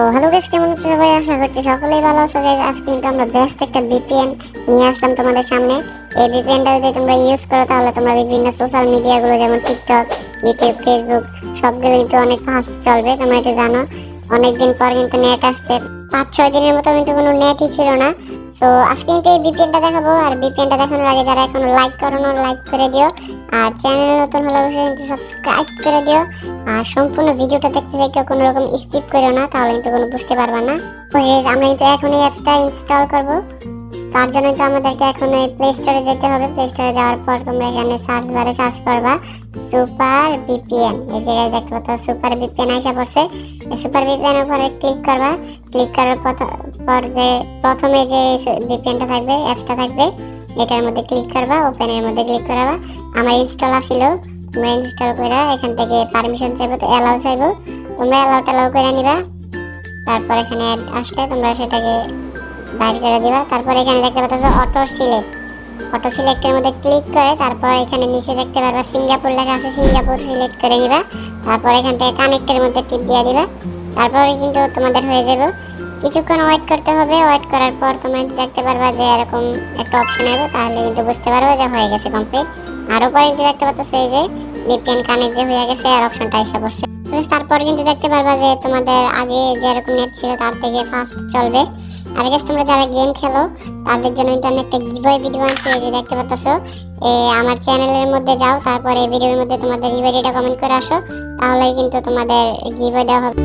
তো hello guys কেমন আছো সবাই? আশা করছি সকলেই ভালো আছো গাইস আজকে কিন্তু আমরা বেস্ট একটা ভিপিএন নিয়ে আসলাম তোমাদের সামনে। এই ভিপিএনটা যদি তোমরা ইউজ করো, তাহলে তোমরা বিভিন্ন সোশ্যাল মিডিয়াগুলো যেমন টিকটক ইউটিউব ফেসবুক সবগুলো কিন্তু অনেক ফাস্ট চলবে, তোমরা এটা জানো। অনেকদিন পর কিন্তু নেট আসছে। পাঁচ ছয় দিনের মতো কিন্তু কোনো নেটই ছিল না। তো আজকে কিন্তু এই বিপিএনটা দেখাবো, আর বিপিএনটা দেখানোর আগে যারা এখনও লাইক করো না লাইক করে দিও, আর চ্যানেল নতুন হলে অবশ্যই কিন্তু সাবস্ক্রাইব করে দিও, আর সম্পূর্ণ ভিডিওটা দেখতে দেখতে কোনো রকম স্কিপ করো না, তাহলে কিন্তু কোনো বুঝতে পারবা না। আমরা কিন্তু এখন এই অ্যাপসটা ইনস্টল করব। তার জন্য তো আমাদেরকে এখন এই প্লে স্টোরে যেতে হবে। প্লে স্টোরে যাওয়ার পর তোমরা এখানে সার্চ বারে সার্চ করবা সুপার বিপিএন এই জায়গায় দেখতে পাচ্ছ সুপার ভিপিএন আইসা পড়ছে। সুপার ভিপিএন উপরে ক্লিক করবা। ক্লিক করার পর- যে প্রথমে যে ভিপিএনটা থাকবে অ্যাপসটা থাকবে, এটার মধ্যে ক্লিক করবা ওপেনের মধ্যে ক্লিক করবা। আমার ইনস্টল আসিল। তোমরা ইনস্টল করে এখান থেকে পারমিশন চাইব, তো অ্যালাউ চাইব। তোমরা অ্যালাউ করে নিবা। তারপর এখানে আসলে তোমরা সেটাকে বাইর করে দিবা। তারপর এখানে দেখতে পাচ্ছ অটো সিলেক্ট অটো সিলেক্টের মধ্যে ক্লিক করে তারপর এখানে নিচে দেখতে পারবা সিঙ্গাপুর লেখা আছে, সিঙ্গাপুর সিলেক্ট করে নিবা। তারপর এখান থেকে কানেক্টের মধ্যে টিপ দিয়ে দিবা। তারপরে কিন্তু তোমাদের হয়ে যাবে। কিছুক্ষণ ওয়েট করতে হবে। ওয়েট করার পর তোমরা দেখতে পারবা যে এরকম একটা অপশন আসবে তাহলে কিন্তু বুঝতে পারবে যে হয়ে গেছে কমপ্লিট আর উপরে কিন্তু দেখতে পাচ্ছ এই যে ভিপিএন কানেক্ট যে হয়ে গেছে, আর অপশনটা এসে বসছে তারপর কিন্তু দেখতে পারবা যে তোমাদের আগে যেরকম নেট ছিল, তার থেকে ফাস্ট চলবে। আর গেছ তোমরা যারা গেম খেলো, তাদের জন্য কিন্তু আমি একটা গিভওয়ে ভিডিও আনছি, এই দেখতে পাচ্ছ। আমার চ্যানেলের মধ্যে যাও, তারপরে এই ভিডিওর মধ্যে তোমাদের ইউআইডিটা কমেন্ট করে আসো, তাহলেই কিন্তু তোমাদের গিভওয়ে দেওয়া হবে।